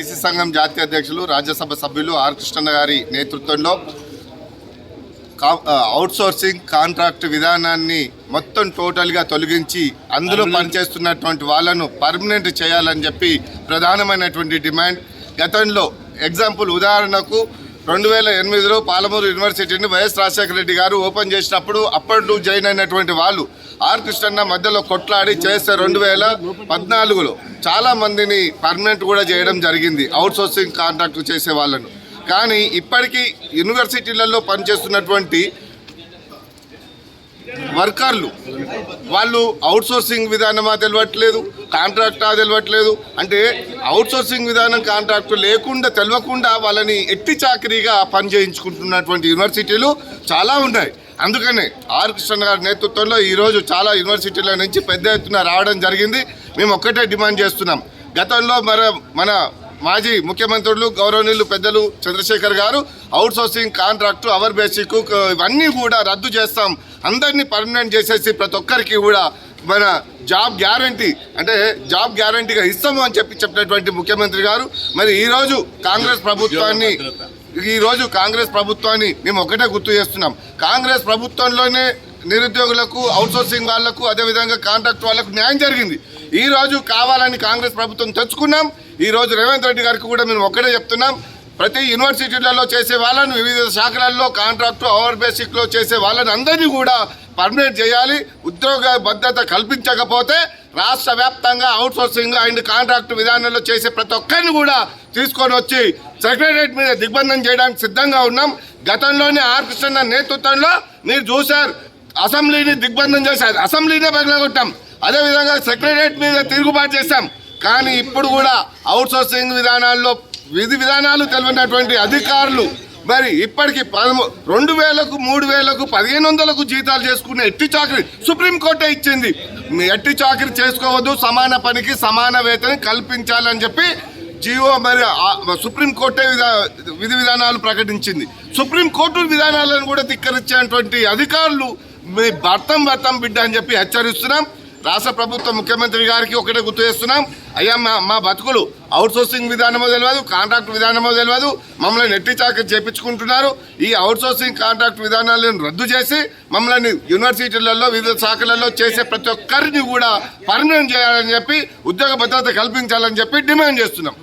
BC సంఘం జాతీయ అధ్యక్షులు రాజ్యసభ సభ్యులు ఆర్ కృష్ణన్న గారి నేతృత్వంలో అవుట్ సోర్సింగ్ కాంట్రాక్ట్ విధానాన్ని మొత్తం టోటల్గా తొలగించి అందులో పనిచేస్తున్నటువంటి వాళ్ళను పర్మనెంట్ చేయాలని చెప్పి ప్రధానమైనటువంటి డిమాండ్. గతంలో ఎగ్జాంపుల్ ఉదాహరణకు రెండు వేల ఎనిమిదిలో పాలమూరు యూనివర్సిటీని వైఎస్ రాజశేఖర రెడ్డి గారు ఓపెన్ చేసినప్పుడు అప్పటి జాయిన్ అయినటువంటి వాళ్ళు ఆర్ కృష్ణన్న మధ్యలో కొట్లాడి చేస్తే రెండు వేల పద్నాలుగులో చాలా మందిని పర్మనెంట్ కూడా చేయడం జరిగింది. అవుట్ సోర్సింగ్ కాంట్రాక్ట్ చేసే వాళ్ళను. కానీ ఇప్పటికీ యూనివర్సిటీలలో పనిచేస్తున్నటువంటి వర్కర్లు వాళ్ళు అవుట్ సోర్సింగ్ విధానమా తెలియట్లేదు కాంట్రాక్టా తెలియట్లేదు అంటే అవుట్ సోర్సింగ్ విధానం కాంట్రాక్ట్ లేకుండా తెలియకుండా వాళ్ళని ఎట్టి చాకరీగా పని చేయించుకుంటున్నటువంటి యూనివర్సిటీలు చాలా ఉన్నాయి. అందుకనే ఆర్ కృష్ణ గారి నేతృత్వంలో ఈరోజు చాలా యూనివర్సిటీల నుంచి పెద్ద ఎత్తున రావడం జరిగింది. మేము ఒక్కటే డిమాండ్ చేస్తున్నాం. గతంలో మన మన మాజీ ముఖ్యమంత్రులు గౌరవనీయులు పెద్దలు Chandrashekar garu outsourcing contract hour basic ఇవన్నీ కూడా రద్దు చేస్తాం. అందరినీ పర్మనెంట్ చేసేసి ప్రతి ఒక్కరికి కూడా మన జాబ్ గ్యారంటీ అంటే జాబ్ గ్యారంటీగా ఇస్తాము అని చెప్పి చెప్పినటువంటి ముఖ్యమంత్రి గారు. మరి ఈరోజు కాంగ్రెస్ ప్రభుత్వాన్ని ఈరోజు కాంగ్రెస్ ప్రభుత్వాన్ని మేము ఒకటే గుర్తు చేస్తున్నాం. కాంగ్రెస్ ప్రభుత్వంలోనే నిరుద్యోగులకు అవుట్సోర్సింగ్ వాళ్ళకు అదేవిధంగా కాంట్రాక్ట్ వాళ్ళకు న్యాయం జరిగింది. ఈ రోజు కావాలని కాంగ్రెస్ ప్రభుత్వం తెచ్చుకున్నాం. ఈరోజు రేవంత్ రెడ్డి గారికి కూడా మేము ఒకటే చెప్తున్నాం. ప్రతి యూనివర్సిటీలలో చేసే వాళ్ళని వివిధ శాఖలలో కాంట్రాక్టు ఓవర్ బేసిక్లో చేసే వాళ్ళని అందరినీ కూడా పర్మనెంట్ చేయాలి. ఉద్యోగ భద్రత కల్పించకపోతే రాష్ట్ర వ్యాప్తంగా అవుట్ సోర్సింగ్ అండ్ కాంట్రాక్ట్ విధానంలో చేసే ప్రతి ఒక్కరిని కూడా తీసుకొని వచ్చి సెక్రటరేట్ మీద దిగ్బంధం చేయడానికి సిద్ధంగా ఉన్నాం. గతంలోనే ఆర్ కృష్ణ నేతృత్వంలో మీరు చూశారు. అసెంబ్లీని దిగ్బంధం చేశారు. అసెంబ్లీనే పగలగొట్టాం. అదేవిధంగా సెక్రటరేట్ మీద తిరుగుబాటు చేశాం. కానీ ఇప్పుడు కూడా అవుట్ సోర్సింగ్ విధానాల్లో విధి విధానాలు తెలియనటువంటి అధికారులు మరి ఇప్పటికి పదమూ రెండు వేలకు మూడు వేలకు పదిహేను వందలకు జీతాలు చేసుకునే ఎట్టి చాకరీ సుప్రీంకోర్టే ఇచ్చింది. ఎట్టి చాకరీ చేసుకోవద్దు సమాన పనికి సమాన వేతనం కల్పించాలని చెప్పి జియో మరి సుప్రీంకోర్టే విధా విధి విధానాలు ప్రకటించింది. సుప్రీంకోర్టు విధానాలను కూడా ధిక్కరించేటువంటి అధికారులు మీ భర్తం భర్తం బిడ్డ అని చెప్పి హెచ్చరిస్తున్నాం. రాష్ట్ర ప్రభుత్వ ముఖ్యమంత్రి గారికి ఒకటే గుర్తు చేస్తున్నాం. అయ్యా మా మా బతుకులు అవుట్ సోర్సింగ్ విధానమో తెలియదు కాంట్రాక్ట్ విధానమో తెలియదు మమ్మల్ని నెట్టి చాక చేపించుకుంటున్నారు. ఈ అవుట్ సోర్సింగ్ కాంట్రాక్ట్ విధానాలను రద్దు చేసి మమ్మల్ని యూనివర్సిటీలలో వివిధ శాఖలలో చేసే ప్రతి ఒక్కరిని కూడా పర్మనెంట్ చేయాలని చెప్పి ఉద్యోగ భద్రత కల్పించాలని చెప్పి డిమాండ్ చేస్తున్నాం.